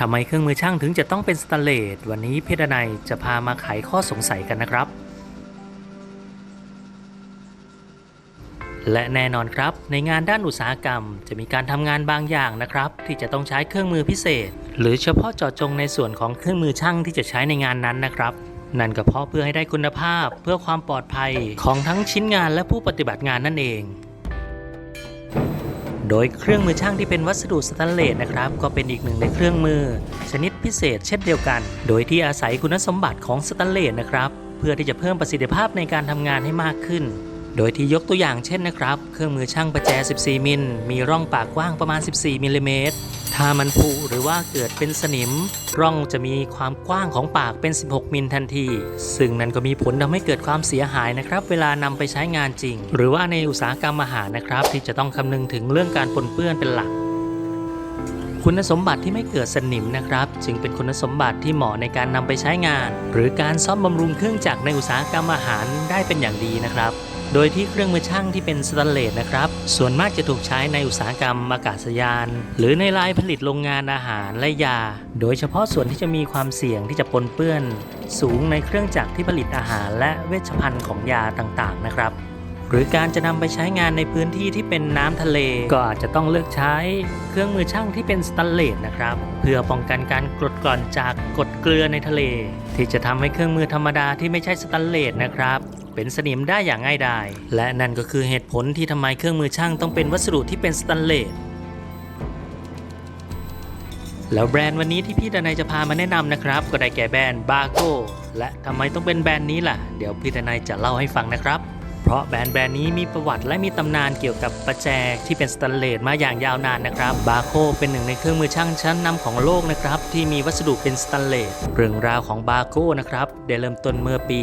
ทำไมเครื่องมือช่างถึงจะต้องเป็นสแตนเลสวันนี้เพี่ดนัยจะพามาไขข้อสงสัยกันนะครับ และแน่นอนครับ ในงานด้านอุตสาหกรรม จะมีการทำงานบางอย่างนะครับ ที่จะต้องใช้เครื่องมือพิเศษ หรือเฉพาะเจาะจงในส่วนของเครื่องมือช่างที่จะใช้ในงานนั้นนะครับนั่นก็เพราะเพื่อให้ได้คุณภาพเพื่อความปลอดภัยของทั้งชิ้นงานและผู้ปฏิบัติงานนั่นเอง โดยเครื่องมือช่างที่เป็นวัสดุสแตนเลสนะครับ ก็เป็นอีกหนึ่งในเครื่องมือ ชนิดพิเศษเช่นเดียวกัน โดยที่อาศัยคุณสมบัติของสแตนเลสนะครับ เพื่อที่จะเพิ่มประสิทธิภาพในการทำงานให้มากขึ้น โดยที่ยกตัวอย่างเช่นนะครับ เครื่องมือช่างประแจ 14 มิล มีร่องปากกว้างประมาณ 14 มิลลิเมตร ถ้ามันผุหรือว่าเกิดเป็นสนิม ร่องจะมีความกว้างของปากเป็น 16 มิลทันที ซึ่งนั่นก็มีผลทำให้เกิดความเสียหายนะครับ เวลานำไปใช้งานจริง หรือว่าในอุตสาหกรรมอาหารนะครับ ที่จะต้องคำนึงถึงเรื่องการปนเปื้อนเป็นหลักคุณสมบัติที่ไม่เกิดสนิมนะครับ จึงเป็นคุณสมบัติที่เหมาะในการนำไปใช้งาน หรือการซ่อมบำรุงเครื่องจักรในอุตสาหกรรมอาหารได้เป็นอย่างดีนะครับ โดยที่เครื่องมือช่างที่เป็นสแตนเลสนะครับ ส่วนมากจะถูกใช้ในอุตสาหกรรมอากาศยาน หรือในลายผลิตโรงงานอาหารและยา โดยเฉพาะส่วนที่จะมีความเสี่ยงที่จะปนเปื้อน สูงในเครื่องจักรที่ผลิตอาหารและเวชภัณฑ์ของยาต่างๆ นะครับหรือการจะนำไปใช้งานในพื้นที่ที่เป็นน้ำทะเล ก็อาจจะต้องเลือกใช้เครื่องมือช่างที่เป็นสแตนเลสนะครับ เพื่อป้องกันการกรดกร่อนจากกรดเกลือในทะเล ที่จะทำให้เครื่องมือธรรมดาที่ไม่ใช่สแตนเลสนะครับ เป็นสนิมได้อย่างง่ายดาย และนั่นก็คือเหตุผลที่ทำไมเครื่องมือช่างต้องเป็นวัสดุที่เป็นสแตนเลสแล้วแบรนด์วันนี้ที่พี่ดนายจะพามาแนะนำนะครับ ก็ได้แก่แบรนด์บาโกและทำไมต้องเป็นแบรนด์นี้ล่ะ เดี๋ยวพี่ดนายจะเล่าให้ฟังนะครับ เพราะแบรนด์แบรนด์นี้มีประวัติและมีตำนานเกี่ยวกับประแจที่เป็นสแตนเลสมาอย่างยาวนานนะครับ บาโคเป็นหนึ่งในเครื่องมือช่างชั้นนำของโลกนะครับ ที่มีวัสดุเป็นสแตนเลสเรื่องราวของบาโคนะครับได้เริ่มต้นเมื่อปี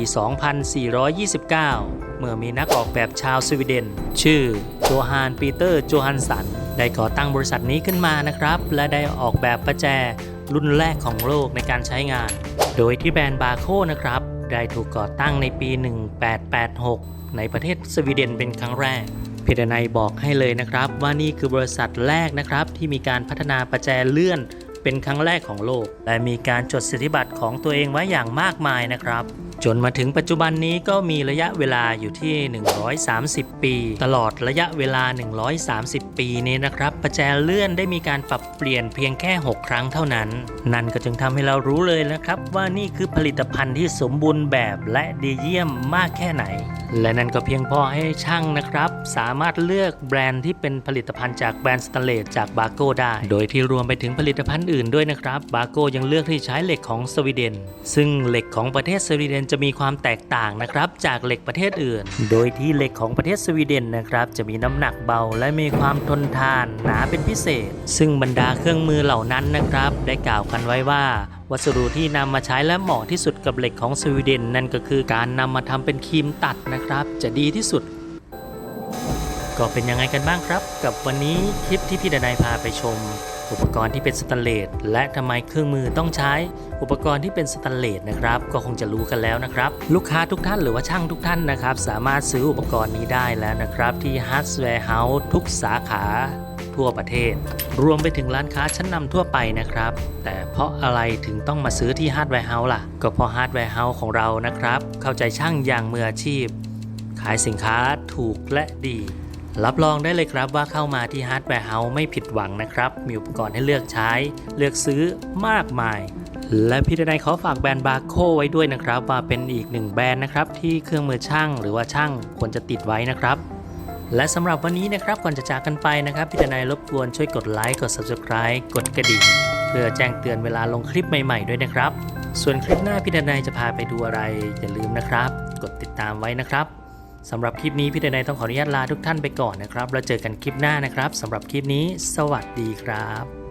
2429 เมื่อมีนักออกแบบชาวสวีเดน ชื่อโจฮานปีเตอร์โจฮันสันได้ก่อตั้งบริษัทนี้ขึ้นมานะครับ และได้ออกแบบประแจรุ่นแรกของโลกในการใช้งาน โดยที่แบรนด์บาโคนะครับได้ถูกก่อตั้งในปี 1886 ในประเทศสวีเดนเป็นครั้งแรก เพดนัยบอกให้เลยนะครับ ว่านี่คือบริษัทแรกนะครับ ที่มีการพัฒนาประแจเลื่อนเป็นครั้งแรกของโลก และมีการจดสิทธิบัตรของตัวเองไว้อย่างมากมายนะครับ จนมาถึงปัจจุบันนี้ก็มีระยะเวลาอยู่ที่ 130 ปี ตลอดระยะเวลา 130 ปีนี้นะครับประแจเลื่อนได้มีการปรับเปลี่ยนเพียงแค่ 6 ครั้งเท่านั้น นั่นก็จึงทำให้เรารู้เลยนะครับ ว่านี่คือผลิตภัณฑ์ที่สมบูรณ์แบบและดีเยี่ยมมากแค่ไหน และนั่นก็เพียงพอให้ช่างนะครับ สามารถเลือกแบรนด์ที่เป็นผลิตภัณฑ์จากแบรนด์สแตเลสจากบาโก้ได้ โดยที่รวมไปถึงผลิตภัณฑ์อื่นด้วยนะครับบาโก้ยังเลือกที่ใช้เหล็กของสวีเดน ซึ่งเหล็กของประเทศสวีเดนจะมีความแตกต่างนะครับจากเหล็กประเทศอื่น โดยที่เหล็กของประเทศสวีเดนนะครับจะมีน้ำหนักเบาและมีความทนทานหนาเป็นพิเศษ ซึ่งบรรดาเครื่องมือเหล่านั้นนะครับ ได้กล่าวกันไว้ว่า วัสดุที่นำมาใช้และเหมาะที่สุดกับเหล็กของสวีเดนนั่นก็คือการนำมาทำเป็นครีมตัดนะครับ จะดีที่สุดก็เป็นยังไงกันบ้างครับ กับวันนี้คลิปที่พี่ดนายพาไปชม อุปกรณ์ที่เป็นสแตนเลสและทำไมเครื่องมือต้องใช้อุปกรณ์ที่เป็นสแตนเลสนะครับ ก็คงจะรู้กันแล้วนะครับ ลูกค้าทุกท่านหรือว่าช่างทุกท่านนะครับ สามารถซื้ออุปกรณ์นี้ได้แล้วนะครับ ที่ Hardware House ทุกสาขาทั่วประเทศ รวมไปถึงร้านค้าชั้นนำทั่วไปนะครับ แต่เพราะอะไรถึงต้องมาซื้อที่ Hardware House ล่ะ ก็เพราะ Hardware House ของเรานะครับ เข้าใจช่างอย่างมืออาชีพ ขายสินค้าถูกและดี รับรองได้เลยครับว่าเข้ามาที่ Hardware House ไม่ผิดหวังนะครับ มีอุปกรณ์ให้เลือกใช้ เลือกซื้อมากมาย และพี่ดนายขอฝากแบรนด์บาโคไว้ด้วยนะครับ ว่าเป็นอีกหนึ่งแบรนด์นะครับ ที่เครื่องมือช่างหรือว่าช่างควรจะติดไว้นะครับ และสำหรับวันนี้นะครับก่อนจะจากกันไปนะครับ พี่ดนายรบกวนช่วยกดไลค์กด Subscribe กดกระดิ่งเพื่อแจ้งเตือนเวลาลงคลิปใหม่ ๆ ด้วยนะครับ ส่วนคลิปหน้าพี่ดนายจะพาไปดูอะไรอย่าลืมนะครับ กดติดตามไว้นะครับ สำหรับคลิปนี้พี่เดนัยต้องขออนุญาตลาทุกท่านไปก่อนนะครับ แล้วเจอกันคลิปหน้านะครับสำหรับคลิปนี้ สวัสดีครับ